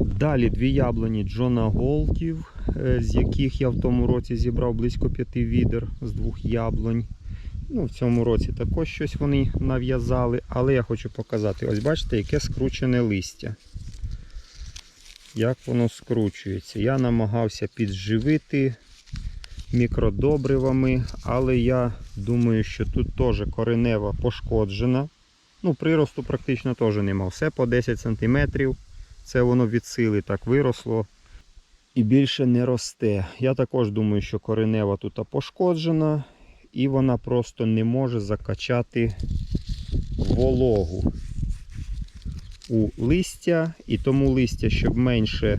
Далі дві яблуні Джона Голтів, е, з яких я в тому році зібрав близько п'яти відер з двох яблунь. Ну, в цьому році також щось вони нав'язали, але я хочу показати. Ось бачите, яке скручене листя. Як воно скручується. Я намагався підживити мікродобривами, але я думаю, що тут теж коренева пошкоджена. Ну, приросту практично теж нема. Все по 10 см. Це воно від сили так виросло і більше не росте. Я також думаю, що коренева тут пошкоджена і вона просто не може закачати вологу у листя, і тому листя, щоб менше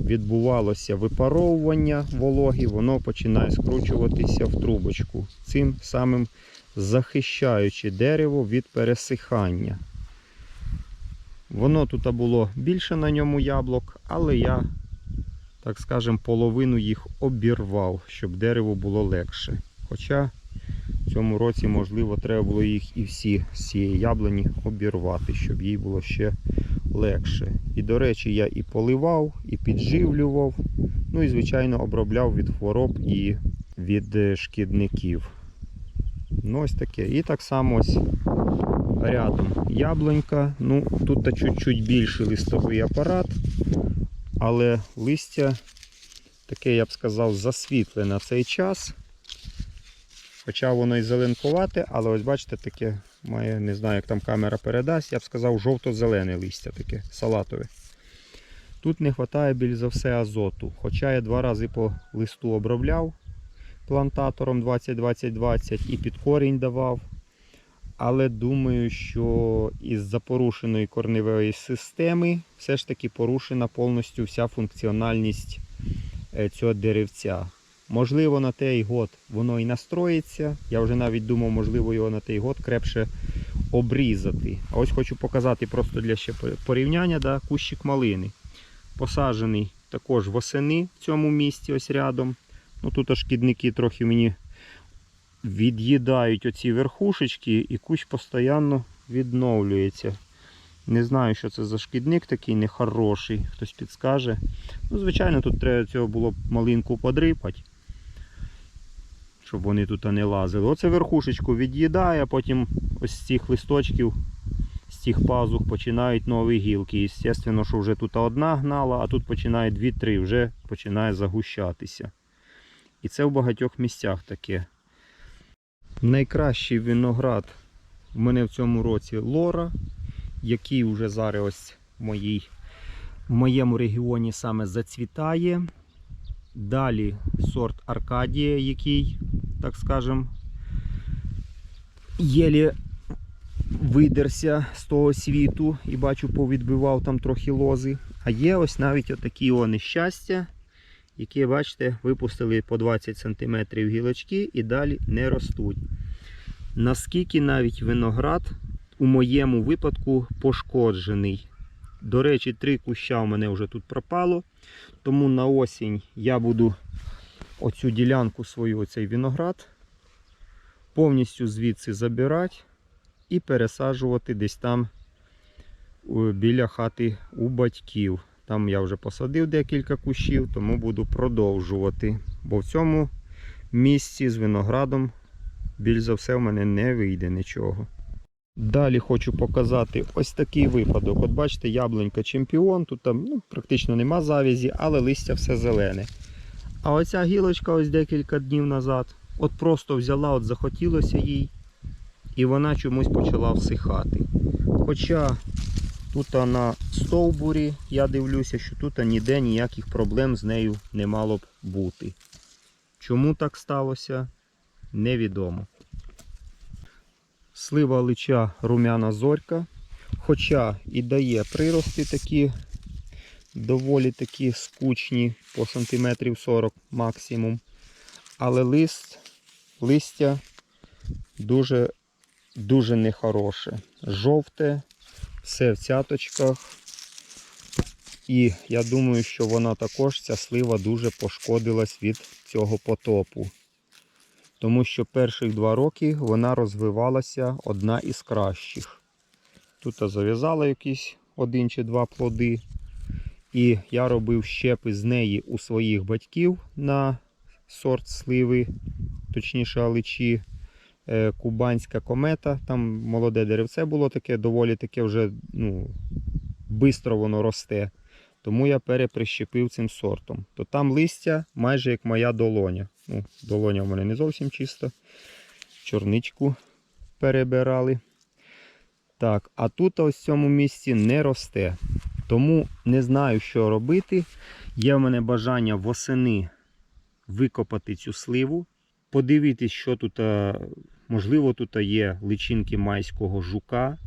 відбувалося випаровування вологи, воно починає скручуватися в трубочку, цим самим захищаючи дерево від пересихання. Воно тут було більше на ньому яблук, але я, так скажем, половину їх обірвав, щоб дерево було легше. Хоча в цьому році, можливо, треба було їх і всі з цієї яблуні обірвати, щоб їй було ще легше. І, до речі, я і поливав, і підживлював, ну і, звичайно, обробляв від хвороб і від е, шкідників. Ну, ось таке. І так само ось рядом яблунька. Ну, тут чуть-чуть більший листовий апарат, але листя таке, я б сказав, засвітле на цей час. Хоча воно і зеленкувате, але ось бачите, таке має, не знаю, як там камера передасть, я б сказав, жовто-зелене листя таке, салатове. Тут не вистачає більш за все азоту. Хоча я два рази по листу обробляв плантатором 20-20-20 і під корінь давав. Але думаю, що із-за порушеної корневої системи все ж таки порушена повністю вся функціональність е, цього деревця. Можливо, на той год воно і настроїться. Я вже навіть думав, можливо, його на той год крепше обрізати. А ось хочу показати просто для ще порівняння да, кущик малини. Посаджений також восени в цьому місці, ось рядом. Ну Тут шкідники трохи мені від'їдають оці верхушечки і кущ постійно відновлюється. Не знаю, що це за шкідник такий нехороший, хтось підскаже. Ну, Звичайно, тут треба цього було б малинку подрипати, щоб вони тут не лазили. Оце верхушечку від'їдає, а потім ось з цих листочків, з цих пазух починають нові гілки. І, звісно, що вже тут одна гнала, а тут починає дві-три, вже починає загущатися. І це в багатьох місцях таке. Найкращий виноград в мене в цьому році лора, який вже зараз ось в, моїй, в моєму регіоні саме зацвітає. Далі сорт Аркадія, який, так скажем, єлі видерся з того світу і бачу, повідбивав там трохи лози. А є ось навіть отакі о нещастя, які, бачите, випустили по 20 см гілочки і далі не ростуть. Наскільки навіть виноград у моєму випадку пошкоджений. До речі, три куща у мене вже тут пропало. Тому на осінь я буду оцю ділянку свою, оцей виноград, повністю звідси забирати і пересаджувати десь там е, біля хати у батьків. Там я вже посадив декілька кущів, тому буду продовжувати. Бо в цьому місці з виноградом більш за все в мене не вийде нічого. Далі хочу показати ось такий випадок. От бачите, яблунька чемпіон, тут там ну, практично нема завязі, але листя все зелене. А оця гілочка ось декілька днів назад, от просто взяла, от захотілося їй, і вона чомусь почала всихати. Хоча тут на стовбурі я дивлюся, що тут ніде ніяких проблем з нею не мало б бути. Чому так сталося, невідомо. Слива лича румяна зорька, хоча і дає прирости такі доволі такі скучні, по сантиметрів 40 максимум. Але лист, листя дуже дуже нехороше. Жовте, все в цяточках. І я думаю, що вона також, ця слива, дуже пошкодилась від цього потопу. Тому що перших два роки вона розвивалася одна із кращих. Тут зав'язала якісь один чи два плоди. І я робив щепи з неї у своїх батьків на сорт сливи, точніше аличі. Е, Кубанська комета, там молоде деревце було таке, доволі таке вже ну, бистро воно росте. Тому я переприщепив цим сортом. То там листя майже як моя долоня. Ну, долоня в мене не зовсім чиста. Чорничку перебирали. Так, а тут ось в цьому місці не росте. Тому не знаю, що робити. Є в мене бажання восени викопати цю сливу, подивитись, що тут, е, можливо, тут є личинки майського жука.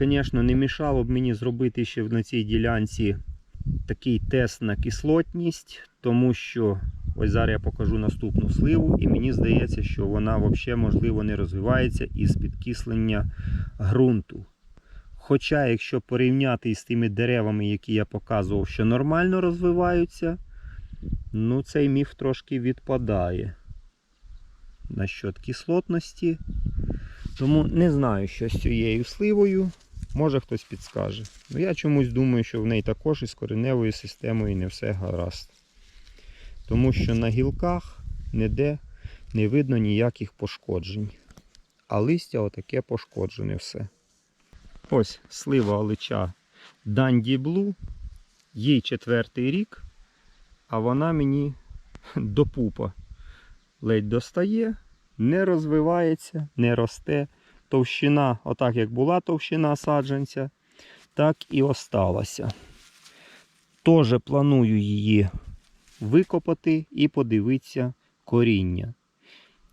Звісно, не мішало б мені зробити ще на цій ділянці такий тест на кислотність, тому що ось зараз я покажу наступну сливу, і мені здається, що вона взагалі можливо не розвивається із підкислення ґрунту. Хоча, якщо порівняти із тими деревами, які я показував, що нормально розвиваються, ну цей міф трошки відпадає насчет кислотності. Тому не знаю, що з цією сливою. Може хтось підскаже. Ну я чомусь думаю, що в неї також із кореневою системою не все гаразд. Тому що на гілках ніде не видно ніяких пошкоджень. А листя отаке пошкоджене все. Ось слива олича Данді Блу. Їй четвертий рік, а вона мені до пупа ледь достає, не розвивається, не росте. Товщина, отак як була товщина саджанця, так і осталася. Теж планую її викопати і подивитися коріння.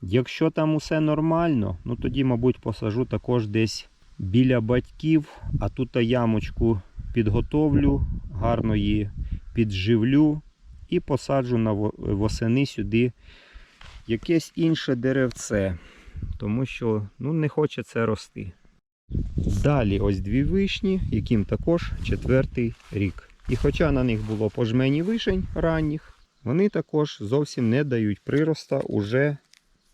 Якщо там усе нормально, ну тоді, мабуть, посажу також десь біля батьків, а тут ямочку підготовлю, гарно її підживлю і посаджу на восени сюди якесь інше деревце, тому що ну, не хоче це рости. Далі ось дві вишні, яким також четвертий рік. І хоча на них було по жмені вишень ранніх, вони також зовсім не дають прироста уже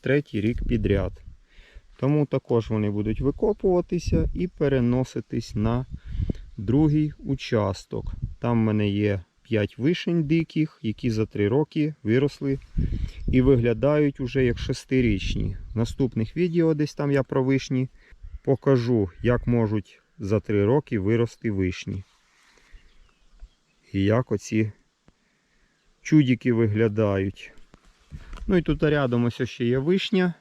третій рік підряд. Тому також вони будуть викопуватися і переноситись на другий участок. Там в мене є 5 вишень диких, які за 3 роки виросли і виглядають уже як шестирічні. В наступних відео десь там я про вишні покажу, як можуть за 3 роки вирости вишні. І як оці чудики виглядають. Ну і тут рядом ось ще є вишня,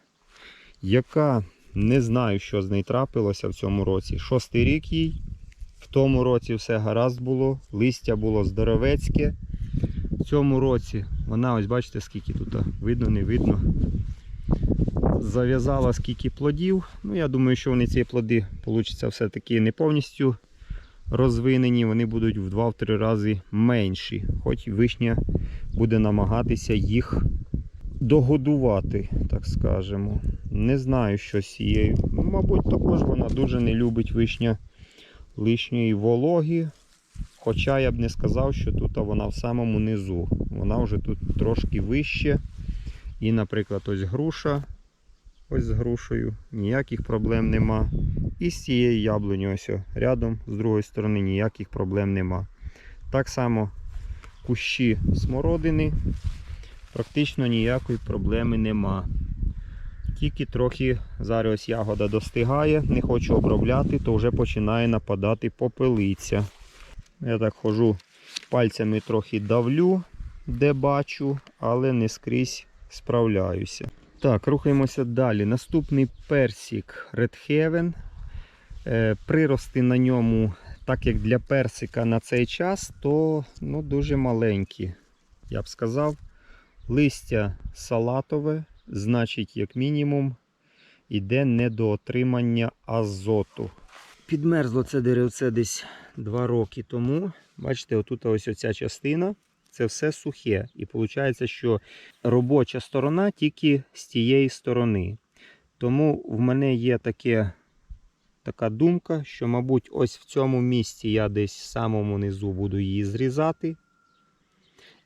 яка не знаю, що з нею трапилося в цьому році. Шостий рік їй. Тому році все гаразд було, листя було здоровецьке. В цьому році вона, ось бачите, скільки тут видно, не видно. Зав'язала скільки плодів. Ну, я думаю, що вони ці плоди получаться все-таки не повністю розвинені, вони будуть в 2-3 рази менші. Хоч вишня буде намагатися їх догодувати, так скажемо. Не знаю, що з цією. Ну, мабуть, також вона дуже не любить вишня лишньої вологи. Хоча я б не сказав, що тут вона в самому низу. Вона вже тут трошки вище. І, наприклад, ось груша. Ось з грушею ніяких проблем нема. І з цією яблунею ось рядом з другої сторони ніяких проблем нема. Так само кущі смородини. Практично ніякої проблеми нема. Тільки трохи зараз ягода достигає, не хочу обробляти, то вже починає нападати попелиця. Я так хожу пальцями трохи давлю, де бачу, але не скрізь справляюся. Так, рухаємося далі. Наступний персик Red Heaven. Е, Прирости на ньому, так як для персика на цей час, то ну, дуже маленькі. Я б сказав, листя салатове, значить, як мінімум, іде недоотримання азоту. Підмерзло це деревце десь 2 роки тому. Бачите, отут ось оця частина. Це все сухе. І виходить, що робоча сторона тільки з тієї сторони. Тому в мене є таке, така думка, що, мабуть, ось в цьому місці я десь в самому низу буду її зрізати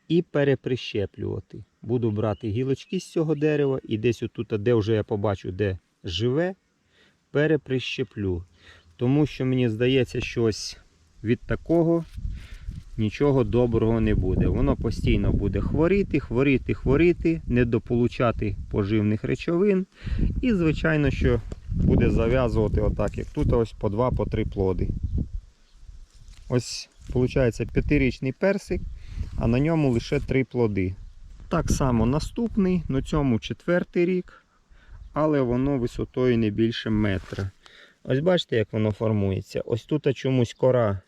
і переприщеплювати. Буду брати гілочки з цього дерева і десь отут, де вже я побачу, де живе, переприщеплю. Тому що мені здається, що ось від такого нічого доброго не буде. Воно постійно буде хворіти, хворіти, хворіти, недополучати поживних речовин. І, звичайно, що буде зав'язувати отак, як тут ось по два, по три плоди. Ось, виходить, п'ятирічний персик, а на ньому лише три плоди. Так само наступний, на цьому четвертий рік, але воно висотою не більше метра. Ось бачите, як воно формується. Ось тут чомусь кора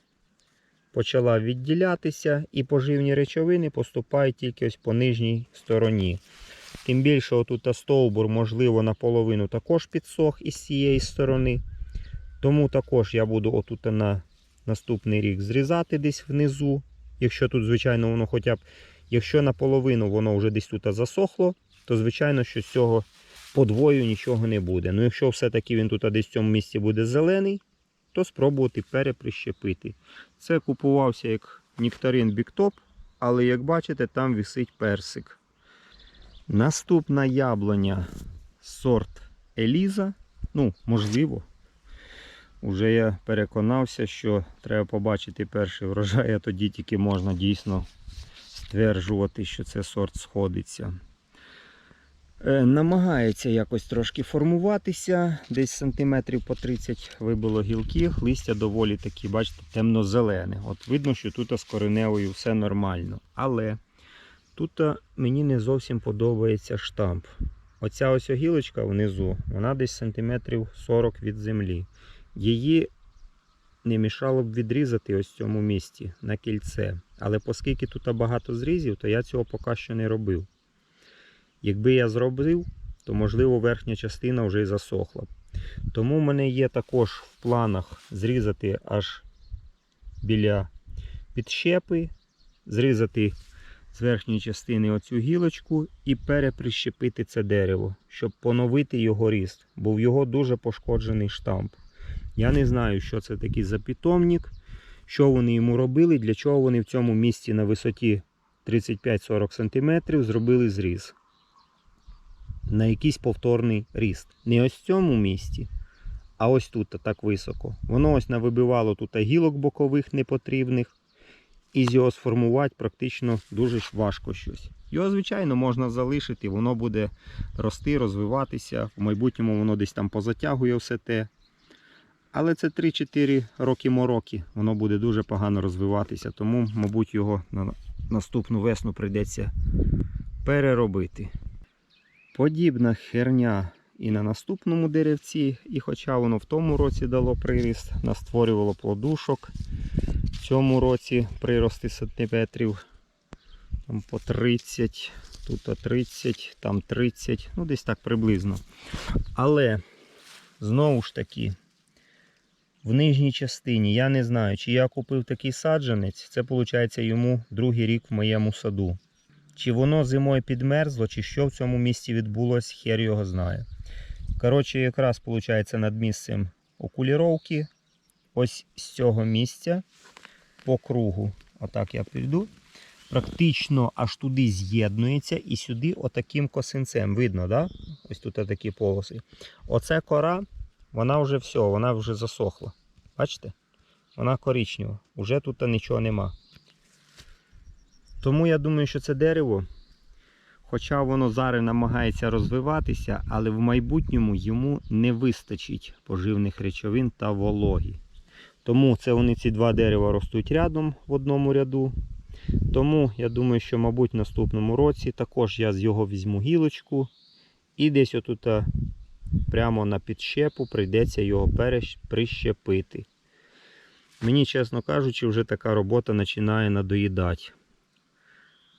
почала відділятися, і поживні речовини поступають тільки ось по нижній стороні. Тим більше, отут стовбур, можливо, наполовину також підсох із цієї сторони. Тому також я буду отут на наступний рік зрізати десь внизу. Якщо тут, звичайно, воно хоча б, якщо наполовину воно вже десь тут засохло, то звичайно, що з цього подвою нічого не буде. Ну, якщо все-таки він тут десь в цьому місці буде зелений, то спробувати переприщепити. Це купувався як нектарин Біктоп, але як бачите, там висить персик. Наступна яблуня сорт Еліза. Ну, можливо. Уже я переконався, що треба побачити перший врожай, а тоді тільки можна дійсно стверджувати, що це сорт сходиться. Е, намагається якось трошки формуватися. Десь сантиметрів по 30 вибило гілки, листя доволі такі, бачите, темно-зелене. От видно, що тут з кореневою все нормально. Але тут мені не зовсім подобається штамп. Оця ось гілочка внизу, вона десь сантиметрів 40 від землі. Її не мішало б відрізати ось в цьому місці на кільце. Але оскільки тут багато зрізів, то я цього поки що не робив. Якби я зробив, то можливо верхня частина вже й засохла. Тому в мене є також в планах зрізати аж біля підщепи, зрізати з верхньої частини оцю гілочку і переприщепити це дерево, щоб поновити його ріст, бо в його дуже пошкоджений штамп. Я не знаю, що це такий за питомник, що вони йому робили, для чого вони в цьому місці на висоті 35-40 см зробили зріз на якийсь повторний ріст. Не ось в цьому місці, а ось тут так високо. Воно ось навибивало тут гілок бокових непотрібних. І з його сформувати практично дуже важко щось. Його, звичайно, можна залишити, воно буде рости, розвиватися. В майбутньому воно десь там позатягує все те. Але це 3-4 роки мороки, воно буде дуже погано розвиватися, тому, мабуть, його на наступну весну прийдеться переробити. Подібна херня і на наступному деревці, і хоча воно в тому році дало приріст, настворювало плодушок. В цьому році прирости сантиметрів там по 30, тут 30, там 30, ну десь так приблизно. Але знову ж таки, в нижній частині я не знаю, чи я купив такий саджанець, це виходить йому другий рік в моєму саду. Чи воно зимою підмерзло, чи що в цьому місці відбулось, хер його знає. Коротше, якраз виходить над місцем окуліровки. Ось з цього місця по кругу. Отак я піду. Практично аж туди з'єднується і сюди отаким косинцем. Видно, да? Ось тут такі полоси. Оце кора, вона вже все, вона вже засохла. Бачите? Вона коричнева. Уже тут нічого нема. Тому я думаю, що це дерево, хоча воно зараз намагається розвиватися, але в майбутньому йому не вистачить поживних речовин та вологі. Тому це вони ці два дерева ростуть рядом в одному ряду. Тому я думаю, що, мабуть, в наступному році також я з його візьму гілочку і десь отут прямо на підщепу прийдеться його прищепити. Мені, чесно кажучи, вже така робота починає надоїдати.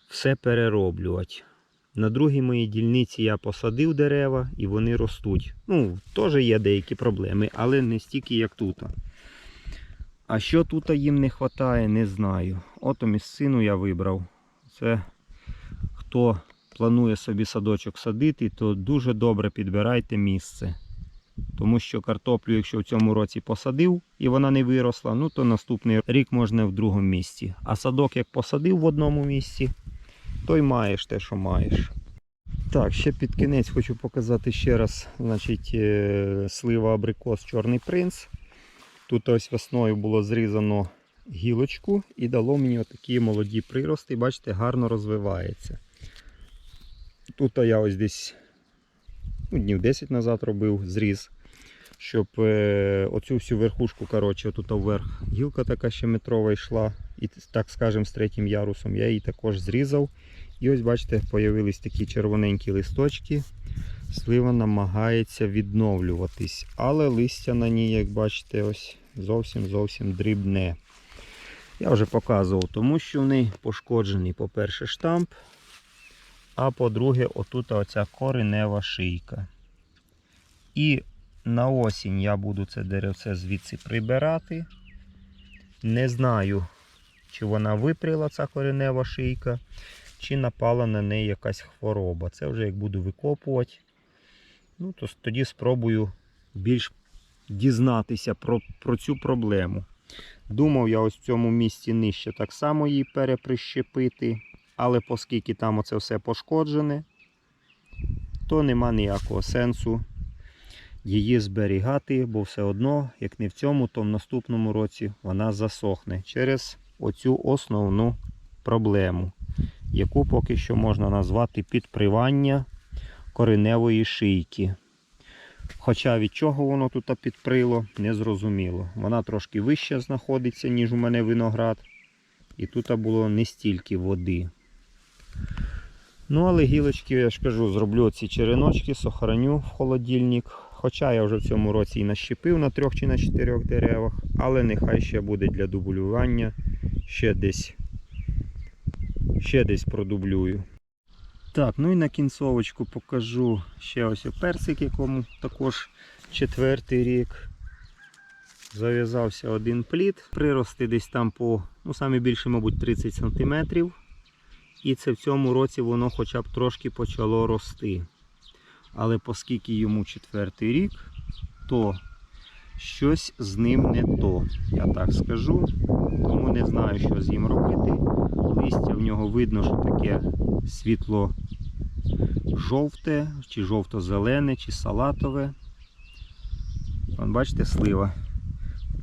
Все перероблювати. На другій моїй дільниці я посадив дерева і вони ростуть. Ну, теж є деякі проблеми, але не стільки, як тут. А що тут їм не вистачає, не знаю. Ото місцину я вибрав. Це хто планує собі садочок садити, то дуже добре підбирайте місце. Тому що картоплю, якщо в цьому році посадив і вона не виросла, ну то наступний рік можна в другому місці. А садок як посадив в одному місці, то й маєш те, що маєш. Так, ще під кінець хочу показати ще раз значить, е, слива абрикос Чорний принц. Тут ось весною було зрізано гілочку і дало мені отакі молоді прирости. Бачите, гарно розвивається. Тут я ось десь ну, днів 10 назад робив зріз, щоб е, оцю всю верхушку, коротше, тут вверх гілка така ще метрова йшла, і так скажем, з третім ярусом. Я її також зрізав. І ось, бачите, появились такі червоненькі листочки. Слива намагається відновлюватись, але листя на ній, як бачите, ось зовсім зовсім дрібне. Я вже показував, тому що в неї пошкоджений, по-перше, штамп, а по-друге, отут оця коренева шийка. І на осінь я буду це деревце звідси прибирати. Не знаю, чи вона випріла ця коренева шийка, чи напала на неї якась хвороба. Це вже як буду викопувати. Ну, то тоді спробую більш дізнатися про, про цю проблему. Думав я ось в цьому місці нижче так само її переприщепити, але оскільки там оце все пошкоджене, то нема ніякого сенсу її зберігати, бо все одно, як не в цьому, то в наступному році вона засохне через оцю основну проблему, яку поки що можна назвати підпривання кореневої шийки. Хоча від чого воно тут підприло, не зрозуміло. Вона трошки вище знаходиться, ніж у мене виноград. І тут було не стільки води. Ну, але гілочки, я ж кажу, зроблю ці череночки, сохраню в холодильник. Хоча я вже в цьому році і нащепив на трьох чи на чотирьох деревах, але нехай ще буде для дублювання. Ще десь, ще десь продублюю. Так, ну і на кінцовочку покажу ще ось персик, якому також четвертий рік. Зав'язався один плід. Прирости десь там по, ну саме мабуть, 30 см. І це в цьому році воно хоча б трошки почало рости. Але оскільки йому четвертий рік, то щось з ним не то, я так скажу. Тому не знаю, що з ним робити. Листя в нього видно, що таке світло жовте, чи жовто-зелене, чи салатове. Вон, бачите, слива.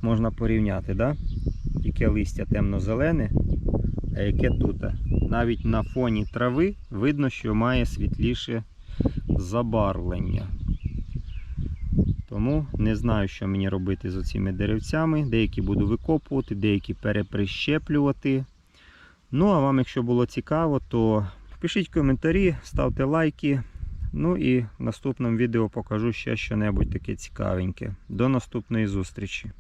Можна порівняти, да? яке листя темно-зелене, а яке тут. Навіть на фоні трави видно, що має світліше забарвлення. Тому не знаю, що мені робити з цими деревцями. Деякі буду викопувати, деякі переприщеплювати. Ну, а вам, якщо було цікаво, то пишіть коментарі, ставте лайки. Ну і в наступному відео покажу ще щось таке цікавеньке. До наступної зустрічі!